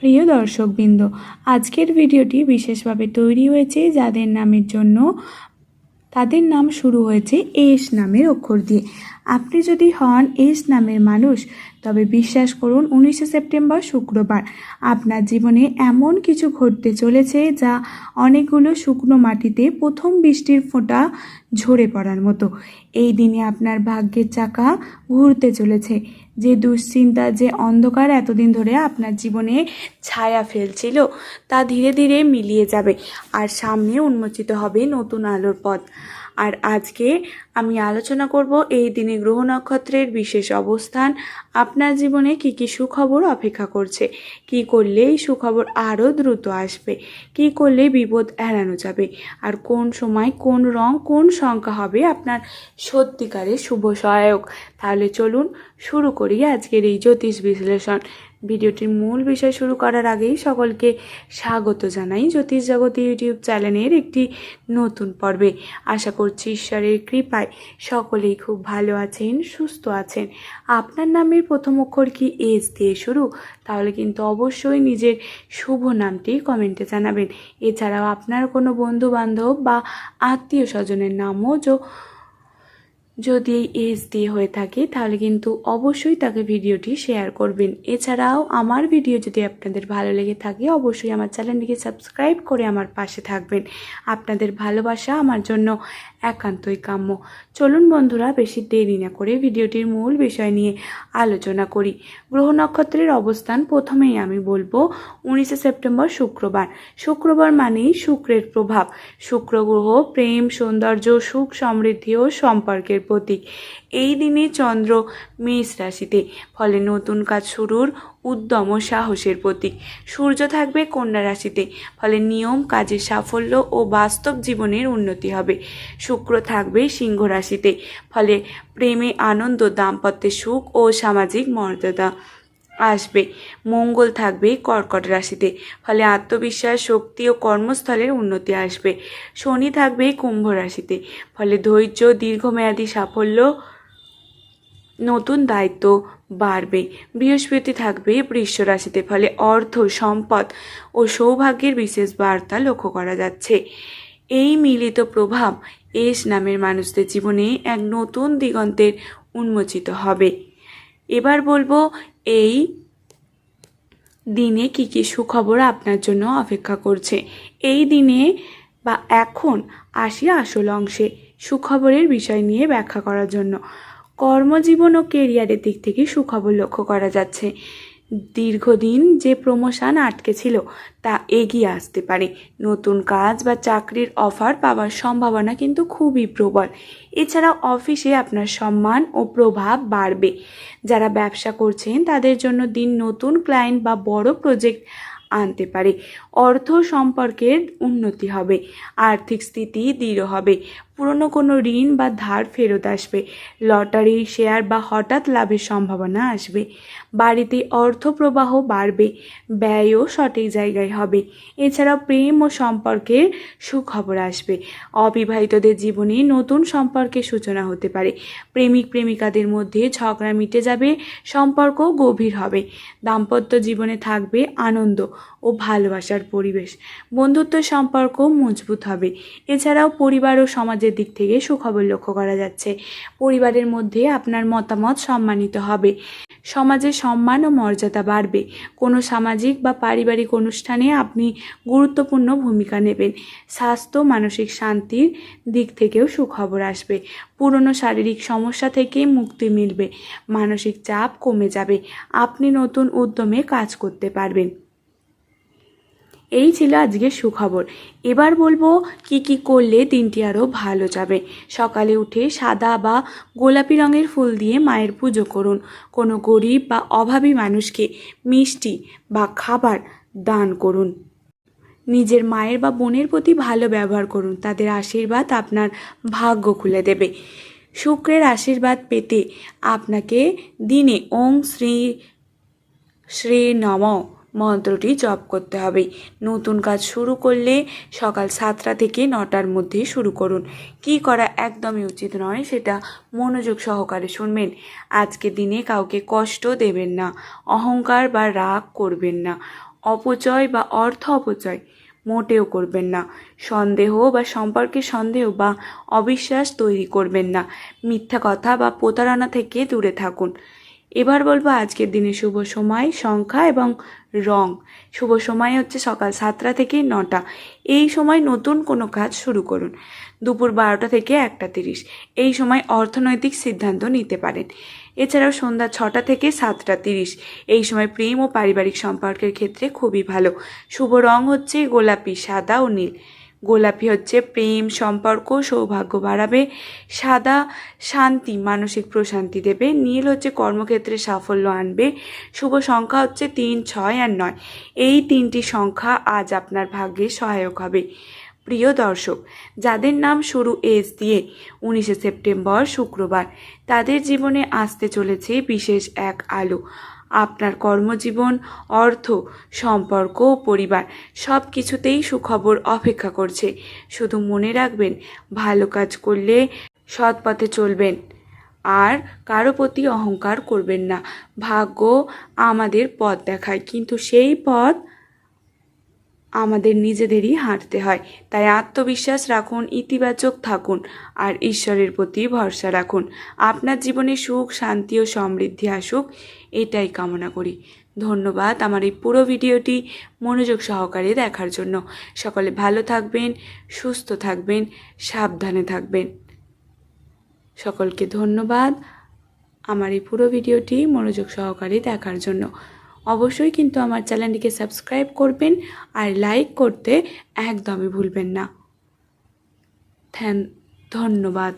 প্রিয় দর্শকবৃন্দ, আজকের ভিডিওটি বিশেষভাবে তৈরি হয়েছে যাদের নামের জন্য, তাদের নাম শুরু হয়েছে এস নামের অক্ষর দিয়ে। আপনি যদি হন এস নামের মানুষ তবে বিশ্বাস করুন, উনিশে সেপ্টেম্বর শুক্রবার। আপনার জীবনে এমন কিছু ঘটতে চলেছে যা অনেকগুলো শুকনো মাটিতে প্রথম বৃষ্টির ফোঁটা ঝরে পড়ার মতো। এই দিনে আপনার ভাগ্যের চাকা ঘুরতে চলেছে। যে দুশ্চিন্তা, যে অন্ধকার এতদিন ধরে আপনার জীবনে ছায়া ফেলছিল, তা ধীরে ধীরে মিলিয়ে যাবে। আর সামনে উন্মোচিত হবে নতুন আলোর পথ। আর আজকে আমি আলোচনা করব এই দিনে গ্রহ নক্ষত্রের বিশেষ অবস্থান। আপনার জীবনে কি কি সুখবর অপেক্ষা করছে? কি করলে এই সুখবর আরও দ্রুত আসবে? কি করলে বিপদ এড়ানো যাবে? আর কোন সময় কোন রং কোন সংখ্যা হবে আপনার সত্যিকারের শুভ সহায়ক? তাহলে চলুন শুরু করি আজকের এই জ্যোতিষ বিশ্লেষণ। ভিডিওটির মূল বিষয় শুরু করার আগেই সকলকে স্বাগত জানাই জ্যোতিষ জগৎ ইউটিউব চ্যানেলের একটি নতুন পর্বে। আশা করছি ঈশ্বরের কৃপায় সকলেই খুব ভালো আছেন, সুস্থ আছেন। আপনার নামের প্রথম অক্ষর কি এস দিয়ে শুরু? তাহলে কিন্তু অবশ্যই নিজের শুভ নামটি কমেন্টে জানাবেন। এছাড়াও আপনার কোনো বন্ধু বান্ধব বা আত্মীয় স্বজনের নামও যো যদি এই এজ দিয়ে হয়ে থাকে, তাহলে কিন্তু অবশ্যই তাকে ভিডিওটি শেয়ার করবেন। এছাড়াও আমার ভিডিও যদি আপনাদের ভালো লেগে থাকে, অবশ্যই আমার চ্যানেলটিকে সাবস্ক্রাইব করে আমার পাশে থাকবেন। আপনাদের ভালোবাসা আমার জন্য একান্তই কাম্য। চলুন বন্ধুরা, বেশি দেরি না করে ভিডিওটির মূল বিষয় নিয়ে আলোচনা করি। গ্রহ নক্ষত্রের অবস্থান প্রথমেই আমি বলব, উনিশে সেপ্টেম্বর শুক্রবার। শুক্রবার মানেই শুক্রের প্রভাব। শুক্র গ্রহ, প্রেম, সৌন্দর্য, সুখ, সমৃদ্ধি ও সম্পর্কের প্রতীক এই দিনে চন্দ্র মেষ রাশিতে, ফলে নতুন কাজ শুরুর উদ্যম ও সাহসের প্রতীক। সূর্য থাকবে কন্যা রাশিতে, ফলে নিয়ম, কাজের সাফল্য ও বাস্তব জীবনের উন্নতি হবে। শুক্র থাকবে সিংহ রাশিতে, ফলে প্রেমে আনন্দ, দাম্পত্যে সুখ ও সামাজিক মর্যাদা। আসবে। মঙ্গল থাকবে কর্কট রাশিতে, ফলে আত্মবিশ্বাস, শক্তি ও কর্মস্থলের উন্নতি আসবে। শনি থাকবে কুম্ভ রাশিতে, ফলে ধৈর্য, দীর্ঘমেয়াদী সাফল্য, নতুন দায়িত্ব বাড়বে। বৃহস্পতি থাকবে বৃষ রাশিতে, ফলে অর্থ, সম্পদ ও সৌভাগ্যের বিশেষ বার্তা লক্ষ্য করা যাচ্ছে। এই মিলিত প্রভাব এস নামের মানুষদের জীবনে এক নতুন দিগন্তের উন্মোচিত হবে। এবার বলব এই দিনে কি কি সুখবর আপনার জন্য অপেক্ষা করছে? এই দিনে বা এখন আসি আসল অংশে সুখবরের বিষয় নিয়ে ব্যাখ্যা করার জন্য। কর্মজীবন ও কেরিয়ারের দিক থেকে সুখবর লক্ষ্য করা যাচ্ছে। দীর্ঘদিন যে প্রমোশন আটকে ছিল, তা এগিয়ে আসতে পারে। নতুন কাজ বা চাকরির অফার পাওয়ার সম্ভাবনা কিন্তু খুবই প্রবল। এছাড়া অফিসে আপনার সম্মান ও প্রভাব বাড়বে। যারা ব্যবসা করছেন, তাদের জন্য দিন নতুন ক্লায়েন্ট বা বড় প্রজেক্ট আনতে পারে। অর্থ সম্পর্কের উন্নতি হবে। আর্থিক স্থিতি দৃঢ় হবে। পুরনো কোনো ঋণ বা ধার ফেরত আসবে। লটারি, শেয়ার বা হঠাৎ লাভের সম্ভাবনা আসবে। বাড়িতে অর্থপ্রবাহ বাড়বে। ব্যয়ও সঠিক জায়গায় হবে। এছাড়াও প্রেম ও সম্পর্কের সুখবর আসবে। অবিবাহিতদের জীবনে নতুন সম্পর্কের সূচনা হতে পারে। প্রেমিক, প্রেমিকাদের মধ্যে ঝগড়া মিটে যাবে সম্পর্ক গভীর হবে। দাম্পত্য জীবনে থাকবে আনন্দ। ও ভালোবাসার পরিবেশ। বন্ধুত্ব সম্পর্ক মজবুত হবে। এছাড়াও পরিবার ও সমাজের দিক থেকে সুখবর লক্ষ্য করা যাচ্ছে। পরিবারের মধ্যে আপনার মতামত সম্মানিত হবে। সমাজে সম্মান ও মর্যাদা বাড়বে। কোনো সামাজিক বা পারিবারিক অনুষ্ঠানে আপনি গুরুত্বপূর্ণ ভূমিকা নেবেন। স্বাস্থ্য, মানসিক শান্তির দিক থেকেও সুখবর আসবে। পুরনো শারীরিক সমস্যা থেকে মুক্তি মিলবে। মানসিক চাপ কমে যাবে। আপনি নতুন উদ্যমে কাজ করতে পারবেন। এই ছিল আজকের সুখবর। এবার বলব কি কি করলে দিনটি আরও ভালো যাবে। সকালে উঠে সাদা বা গোলাপি রঙের ফুল দিয়ে মায়ের পুজো করুন। কোনো গরিব বা অভাবী মানুষকে মিষ্টি বা খাবার দান করুন। নিজের মায়ের বা বোনের প্রতি ভালো ব্যবহার করুন। তাদের আশীর্বাদ আপনার ভাগ্য খুলে দেবে। শুক্রের আশীর্বাদ পেতে আপনাকে দিনে ওং শ্রী শ্রী নম। মন্ত্রটি জপ করতে হবে। নতুন কাজ শুরু করলে সকাল সাতটা থেকে নটার মধ্যে শুরু করুন। কি করা একদমই উচিত নয়, সেটা মনোযোগ সহকারে শুনবেন। আজকে দিনে কাউকে কষ্ট দেবেন না, অহংকার বা রাগ করবেন না, অপচয় বা অর্থ অপচয় মোটেও করবেন না, সন্দেহ বা সম্পর্কে সন্দেহ বা অবিশ্বাস তৈরি করবেন না, মিথ্যা কথা বা প্রতারণা থেকে দূরে থাকুন। এবার বলব আজকের দিনে শুভ সময়, সংখ্যা এবং রং। শুভ সময় হচ্ছে সকাল সাতটা থেকে নটা। এই সময় নতুন কোনো কাজ শুরু করুন। দুপুর বারোটা থেকে একটা তিরিশ। এই সময় অর্থনৈতিক সিদ্ধান্ত নিতে পারেন। এছাড়াও সন্ধ্যা ছটা থেকে সাতটা তিরিশ। এই সময় প্রেম ও পারিবারিক সম্পর্কের ক্ষেত্রে খুবই ভালো। শুভ রং হচ্ছে গোলাপি, সাদা ও নীল। গোলাপি হচ্ছে প্রেম, সম্পর্ক, সৌভাগ্য বাড়াবে, সাদা শান্তি, মানসিক প্রশান্তি দেবে, নীল হচ্ছে কর্মক্ষেত্রে সাফল্য আনবে, শুভ সংখ্যা হচ্ছে তিন, ছয় আর নয়। এই তিনটি সংখ্যা আজ আপনার ভাগ্যে সহায়ক হবে। প্রিয় দর্শক, যাদের নাম শুরু এস দিয়ে উনিশে সেপ্টেম্বর শুক্রবার, তাদের জীবনে আসতে চলেছে বিশেষ এক আলো। আপনার কর্মজীবন, অর্থ, সম্পর্ক ও পরিবার সব কিছুতেই সুখবর অপেক্ষা করছে। শুধু মনে রাখবেন, ভালো কাজ করলে সৎ পথে চলবেন। আর কারও প্রতি অহংকার করবেন না। ভাগ্য আমাদের পথ দেখায়, কিন্তু সেই পথ আমাদের নিজেদেরই হাঁটতে হয়। তাই আত্মবিশ্বাস রাখুন, ইতিবাচক থাকুন আর ঈশ্বরের প্রতি ভরসা রাখুন। আপনার জীবনে সুখ, শান্তি ও সমৃদ্ধি আসুক, এটাই কামনা করি। ধন্যবাদ আমার এই পুরো ভিডিওটি মনোযোগ সহকারে দেখার জন্য। সকলে ভালো থাকবেন, সুস্থ থাকবেন, সাবধানে থাকবেন। সকলকে ধন্যবাদ আমার এই পুরো ভিডিওটি মনোযোগ সহকারে দেখার জন্য। অবশ্যই কিন্তু আমার চ্যানেলটিকে সাবস্ক্রাইব করবেন আর লাইক করতে একদমই ভুলবেন না। ধন্যবাদ।